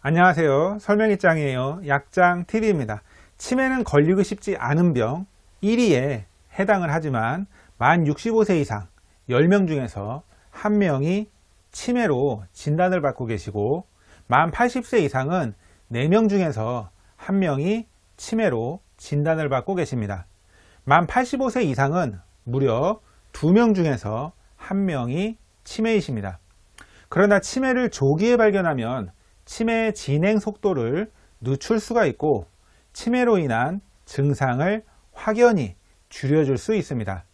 안녕하세요. 설명이짱이에요. 약장TV입니다. 치매는 걸리고 싶지 않은 병 1위에 해당을 하지만 만 65세 이상 10명 중에서 1명이 치매로 진단을 받고 계시고 만 80세 이상은 4명 중에서 1명이 치매로 진단을 받고 계십니다. 만 85세 이상은 무려 2명 중에서 1명이 치매이십니다. 그러나 치매를 조기에 발견하면 치매 진행 속도를 늦출 수가 있고 치매로 인한 증상을 확연히 줄여줄 수 있습니다.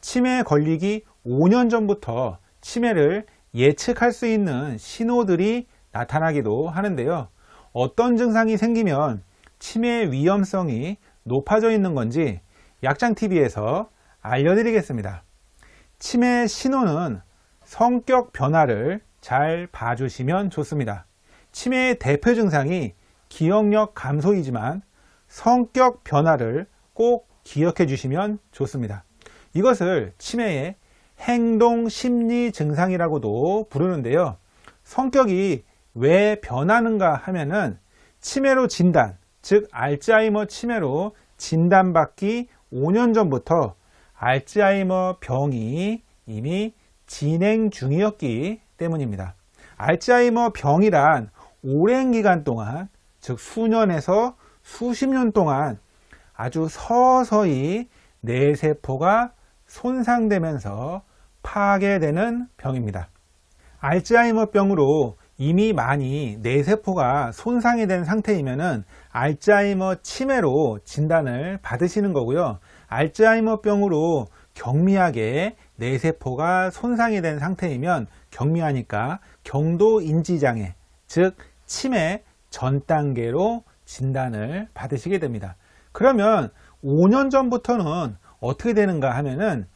치매에 걸리기 5년 전부터 치매를 예측할 수 있는 신호들이 나타나기도 하는데요. 어떤 증상이 생기면 치매의 위험성이 높아져 있는 건지 약장TV에서 알려드리겠습니다. 치매 신호는 성격 변화를 잘 봐주시면 좋습니다. 치매의 대표 증상이 기억력 감소이지만 성격 변화를 꼭 기억해 주시면 좋습니다. 이것을 치매의 행동 심리 증상이라고도 부르는데요. 성격이 왜 변하는가 하면은 치매로 진단, 즉 알츠하이머 치매로 진단받기 5년 전부터 알츠하이머 병이 이미 진행 중이었기 때문입니다. 알츠하이머 병이란 오랜 기간 동안, 즉 수년에서 수십 년 동안 아주 서서히 뇌세포가 손상되면서 파괴되는 병입니다. 알츠하이머병으로 이미 많이 뇌세포가 손상이 된 상태이면은 알츠하이머 치매로 진단을 받으시는 거고요. 알츠하이머병으로 경미하게 뇌세포가 손상이 된 상태이면 경미하니까 경도 인지 장애, 즉 치매 전 단계로 진단을 받으시게 됩니다. 그러면 5년 전부터는 어떻게 되는가 하면은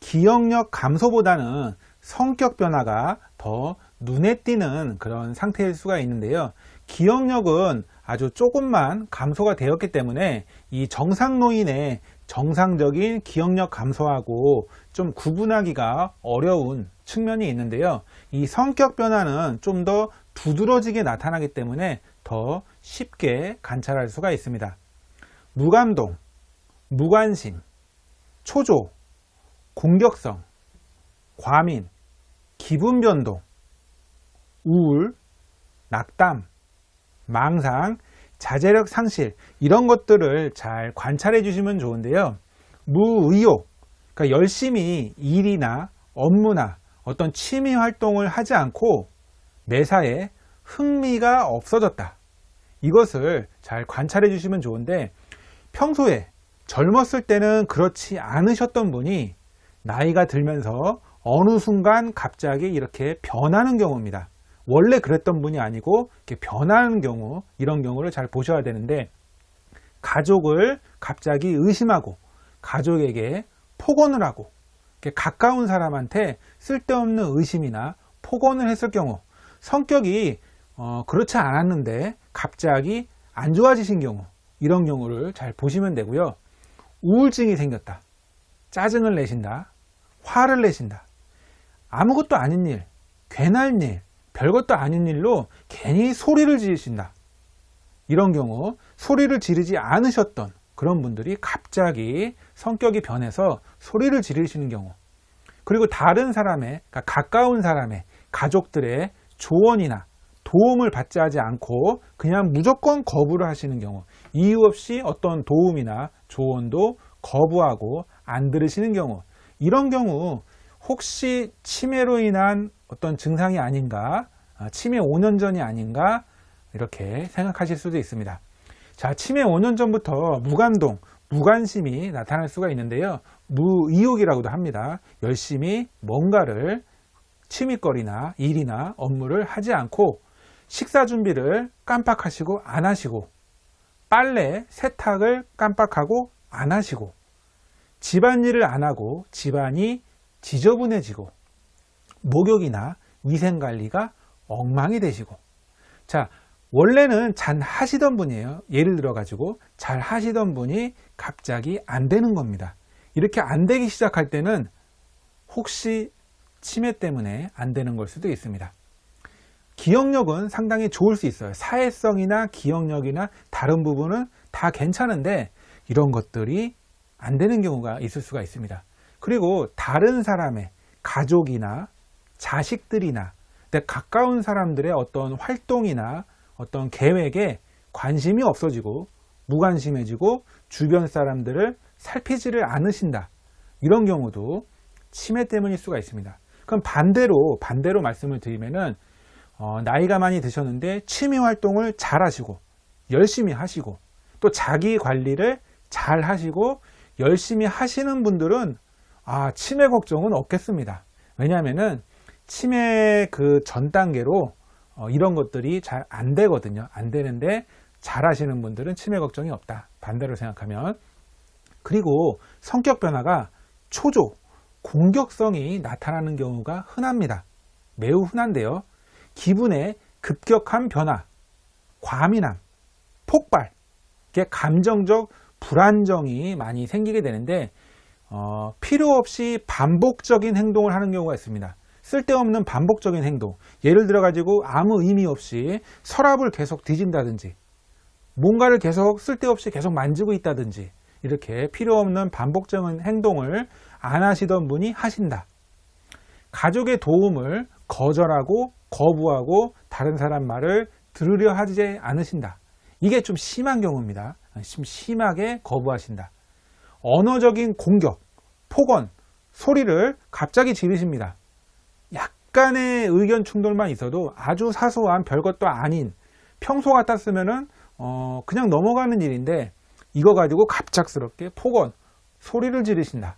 기억력 감소보다는 성격 변화가 더 눈에 띄는 그런 상태일 수가 있는데요. 기억력은 아주 조금만 감소가 되었기 때문에 이 정상 노인의 정상적인 기억력 감소하고 좀 구분하기가 어려운 측면이 있는데요. 이 성격 변화는 좀 더 두드러지게 나타나기 때문에 더 쉽게 관찰할 수가 있습니다. 무감동, 무관심, 초조, 공격성, 과민, 기분 변동, 우울, 낙담, 망상, 자제력 상실 이런 것들을 잘 관찰해 주시면 좋은데요. 무의욕, 그러니까 열심히 일이나 업무나 어떤 취미 활동을 하지 않고 매사에 흥미가 없어졌다. 이것을 잘 관찰해 주시면 좋은데 평소에 젊었을 때는 그렇지 않으셨던 분이 나이가 들면서 어느 순간 갑자기 이렇게 변하는 경우입니다. 원래 그랬던 분이 아니고 이렇게 변하는 경우, 이런 경우를 잘 보셔야 되는데 가족을 갑자기 의심하고 가족에게 폭언을 하고 가까운 사람한테 쓸데없는 의심이나 폭언을 했을 경우 성격이 어, 그렇지 않았는데 갑자기 안 좋아지신 경우 이런 경우를 잘 보시면 되고요. 우울증이 생겼다. 짜증을 내신다. 화를 내신다. 아무것도 아닌 일, 괜한 일, 별것도 아닌 일로 괜히 소리를 지르신다. 이런 경우 소리를 지르지 않으셨던 그런 분들이 갑자기 성격이 변해서 소리를 지르시는 경우 그리고 다른 사람의 그러니까 가까운 사람의 가족들의 조언이나 도움을 받지 하지 않고 그냥 무조건 거부를 하시는 경우 이유 없이 어떤 도움이나 조언도 거부하고 안 들으시는 경우 이런 경우 혹시 치매로 인한 어떤 증상이 아닌가 아, 치매 5년 전이 아닌가 이렇게 생각하실 수도 있습니다. 자 치매 5년 전부터 무감동 무관심이 나타날 수가 있는데요. 무의욕이라고도 합니다. 열심히 뭔가를 취미거리나 일이나 업무를 하지 않고 식사 준비를 깜빡하시고 안 하시고 빨래, 세탁을 깜빡하고 안 하시고 집안일을 안 하고 집안이 지저분해지고 목욕이나 위생관리가 엉망이 되시고. 자 원래는 잘 하시던 분이에요. 예를 들어 가지고 잘 하시던 분이 갑자기 안 되는 겁니다. 이렇게 안 되기 시작할 때는 혹시 치매 때문에 안 되는 걸 수도 있습니다 기억력은 상당히 좋을 수 있어요. 사회성이나 기억력이나 다른 부분은 다 괜찮은데 이런 것들이 안 되는 경우가 있을 수가 있습니다. 그리고 다른 사람의 가족이나 자식들이나 내 가까운 사람들의 어떤 활동이나 어떤 계획에 관심이 없어지고 무관심해지고 주변 사람들을 살피지를 않으신다. 이런 경우도 치매 때문일 수가 있습니다. 그럼 반대로 반대로 말씀을 드리면은 어, 나이가 많이 드셨는데 취미 활동을 잘 하시고 열심히 하시고 또 자기 관리를 잘 하시고 열심히 하시는 분들은 아 치매 걱정은 없겠습니다. 왜냐하면은 치매 그 전 단계로 어, 이런 것들이 잘 안 되거든요. 안 되는데 잘 하시는 분들은 치매 걱정이 없다. 반대로 생각하면 그리고 성격 변화가 초조, 공격성이 나타나는 경우가 흔합니다. 매우 흔한데요. 기분의 급격한 변화, 과민함, 폭발, 이게 감정적 불안정이 많이 생기게 되는데 어, 필요 없이 반복적인 행동을 하는 경우가 있습니다. 쓸데없는 반복적인 행동. 예를 들어 가지고 아무 의미 없이 서랍을 계속 뒤진다든지 뭔가를 계속 쓸데없이 계속 만지고 있다든지 이렇게 필요 없는 반복적인 행동을 안 하시던 분이 하신다. 가족의 도움을 거절하고 거부하고 다른 사람 말을 들으려 하지 않으신다. 이게 좀 심한 경우입니다. 좀 심하게 거부하신다. 언어적인 공격, 폭언, 소리를 갑자기 지르십니다. 약간의 의견 충돌만 있어도 아주 사소한 별것도 아닌 평소 같았으면은 어 그냥 넘어가는 일인데 이거 가지고 갑작스럽게 폭언, 소리를 지르신다.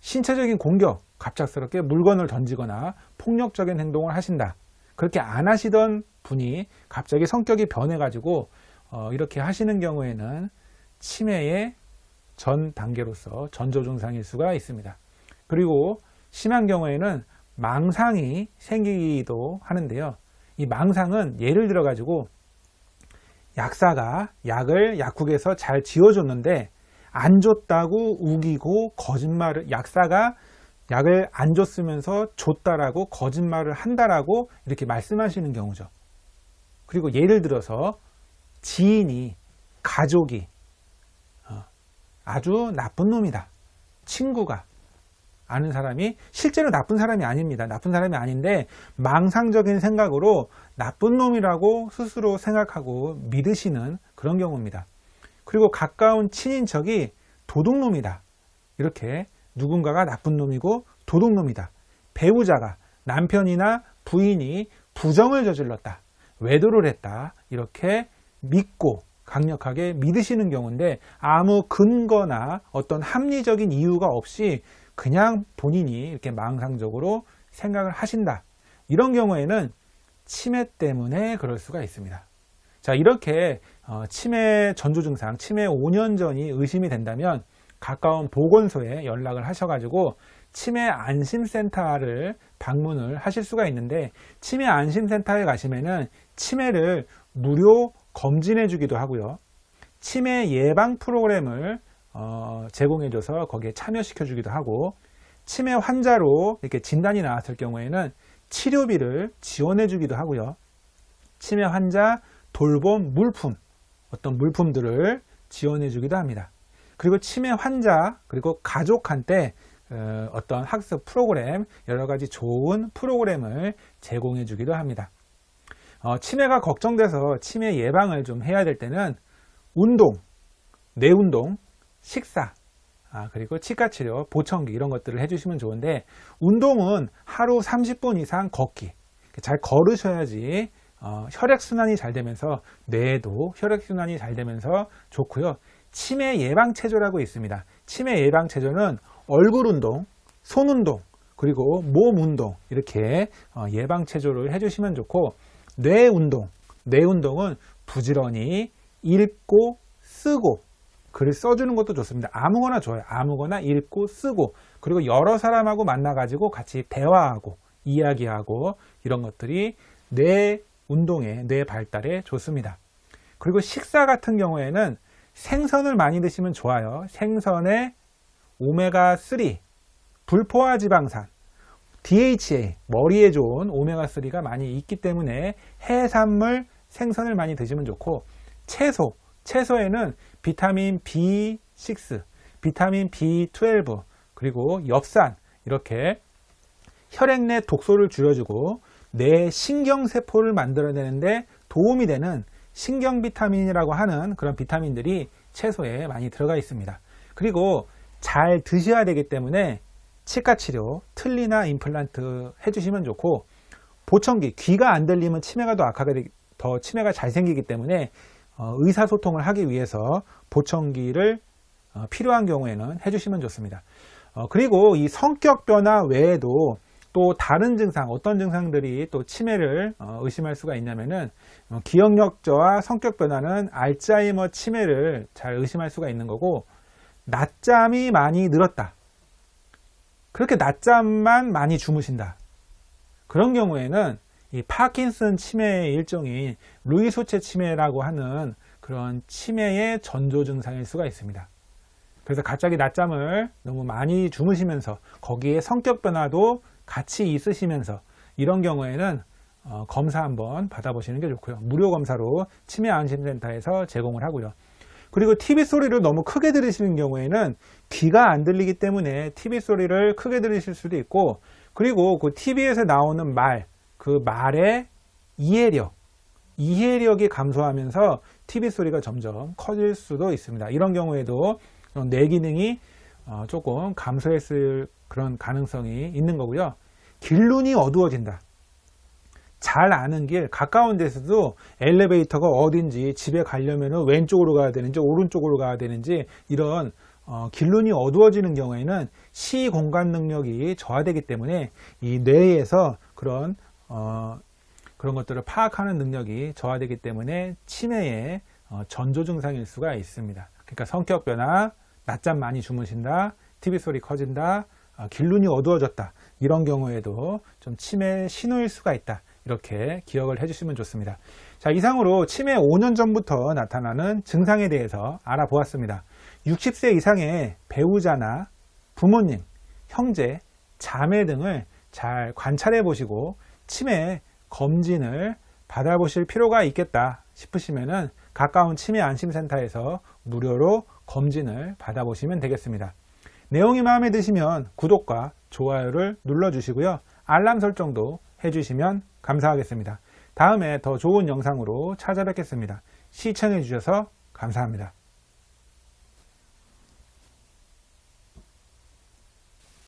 신체적인 공격, 갑작스럽게 물건을 던지거나 폭력적인 행동을 하신다. 그렇게 안 하시던 분이 갑자기 성격이 변해가지고 어, 이렇게 하시는 경우에는 치매의 전 단계로서 전조 증상일 수가 있습니다. 그리고 심한 경우에는 망상이 생기기도 하는데요. 이 망상은 예를 들어 가지고 약사가 약을 약국에서 잘 지어줬는데 안 줬다고 우기고 거짓말을 약사가 약을 안 줬으면서 줬다라고 거짓말을 한다라고 이렇게 말씀하시는 경우죠. 그리고 예를 들어서 지인이 가족이 어, 아주 나쁜 놈이다. 친구가 아는 사람이 실제로 나쁜 사람이 아닙니다. 나쁜 사람이 아닌데 망상적인 생각으로 나쁜 놈이라고 스스로 생각하고 믿으시는 그런 경우입니다. 그리고 가까운 친인척이 도둑놈이다. 이렇게 누군가가 나쁜 놈이고 도둑놈이다. 배우자가 남편이나 부인이 부정을 저질렀다. 외도를 했다. 이렇게 믿고 강력하게 믿으시는 경우인데 아무 근거나 어떤 합리적인 이유가 없이 그냥 본인이 이렇게 망상적으로 생각을 하신다. 이런 경우에는 치매 때문에 그럴 수가 있습니다. 자, 이렇게 어, 치매 전조 증상, 치매 5년 전이 의심이 된다면 가까운 보건소에 연락을 하셔가지고 치매 안심센터를 방문을 하실 수가 있는데 치매 안심센터에 가시면은 치매를 무료 검진해 주기도 하고요. 치매 예방 프로그램을 어, 제공해줘서 거기에 참여시켜 주기도 하고 치매 환자로 이렇게 진단이 나왔을 경우에는 치료비를 지원해 주기도 하고요. 치매 환자 돌봄 물품, 어떤 물품들을 지원해 주기도 합니다. 그리고 치매 환자, 그리고 가족한테 어, 어떤 학습 프로그램, 여러 가지 좋은 프로그램을 제공해 주기도 합니다. 어, 치매가 걱정돼서 치매 예방을 좀 해야 될 때는 운동, 뇌운동, 식사, 아, 그리고 치과 치료, 보청기 이런 것들을 해주시면 좋은데 운동은 하루 30분 이상 걷기 잘 걸으셔야지 어, 혈액 순환이 잘 되면서 뇌도 혈액 순환이 잘 되면서 좋고요. 치매 예방 체조라고 있습니다. 치매 예방 체조는 얼굴 운동, 손 운동, 그리고 몸 운동 이렇게 어, 예방 체조를 해주시면 좋고 뇌 운동, 뇌 운동은 부지런히 읽고 쓰고 글을 써주는 것도 좋습니다. 아무거나 좋아요. 아무거나 읽고 쓰고 그리고 여러 사람하고 만나가지고 같이 대화하고 이야기하고 이런 것들이 뇌 운동에 뇌 발달에 좋습니다. 그리고 식사 같은 경우에는 생선을 많이 드시면 좋아요. 생선에 오메가3, 불포화 지방산, DHA, 머리에 좋은 오메가3가 많이 있기 때문에 해산물, 생선을 많이 드시면 좋고, 채소, 채소에는 비타민 B6, 비타민 B12, 그리고 엽산, 이렇게 혈액 내 독소를 줄여주고 뇌 신경세포를 만들어내는데 도움이 되는 신경 비타민이라고 하는 그런 비타민들이 채소에 많이 들어가 있습니다. 그리고 잘 드셔야 되기 때문에 치과 치료, 틀니나 임플란트 해주시면 좋고 보청기, 귀가 안 들리면 치매가 더 되기, 더 치매가 잘 생기기 때문에 어, 의사소통을 하기 위해서 보청기를 어, 필요한 경우에는 해주시면 좋습니다. 어, 그리고 이 성격 변화 외에도 또 다른 증상, 어떤 증상들이 또 치매를 어, 의심할 수가 있냐면은 어, 기억력 저하, 성격 변화는 알츠하이머 치매를 잘 의심할 수가 있는 거고 낮잠이 많이 늘었다. 그렇게 낮잠만 많이 주무신다. 그런 경우에는 이 파킨슨 치매의 일종인 루이 소체 치매라고 하는 그런 치매의 전조 증상일 수가 있습니다. 그래서 갑자기 낮잠을 너무 많이 주무시면서 거기에 성격 변화도 같이 있으시면서 이런 경우에는 어, 검사 한번 받아보시는 게 좋고요. 무료 검사로 치매 안심센터에서 제공을 하고요. 그리고 TV 소리를 너무 크게 들으시는 경우에는 귀가 안 들리기 때문에 TV 소리를 크게 들으실 수도 있고 그리고 그 TV에서 나오는 말, 그 말의 이해력, 이해력이 감소하면서 TV 소리가 점점 커질 수도 있습니다. 이런 경우에도 뇌 기능이 어, 조금 감소했을 그런 가능성이 있는 거고요. 길눈이 어두워진다. 잘 아는 길, 가까운 데서도 엘리베이터가 어딘지 집에 가려면 왼쪽으로 가야 되는지 오른쪽으로 가야 되는지 이런 어, 길눈이 어두워지는 경우에는 시 공간 능력이 저하되기 때문에 이 뇌에서 그런 어, 그런 것들을 파악하는 능력이 저하되기 때문에 치매의 어, 전조 증상일 수가 있습니다. 그러니까 성격 변화, 낮잠 많이 주무신다, TV 소리 커진다, 어, 길눈이 어두워졌다. 이런 경우에도 좀 치매 신호일 수가 있다. 이렇게 기억을 해주시면 좋습니다. 자, 이상으로 치매 5년 전부터 나타나는 증상에 대해서 알아보았습니다. 60세 이상의 배우자나 부모님, 형제, 자매 등을 잘 관찰해 보시고 치매 검진을 받아보실 필요가 있겠다 싶으시면은 가까운 치매 안심센터에서 무료로 검진을 받아보시면 되겠습니다. 내용이 마음에 드시면 구독과 좋아요를 눌러주시고요. 알람 설정도 해주시면 감사하겠습니다. 다음에 더 좋은 영상으로 찾아뵙겠습니다. 시청해주셔서 감사합니다.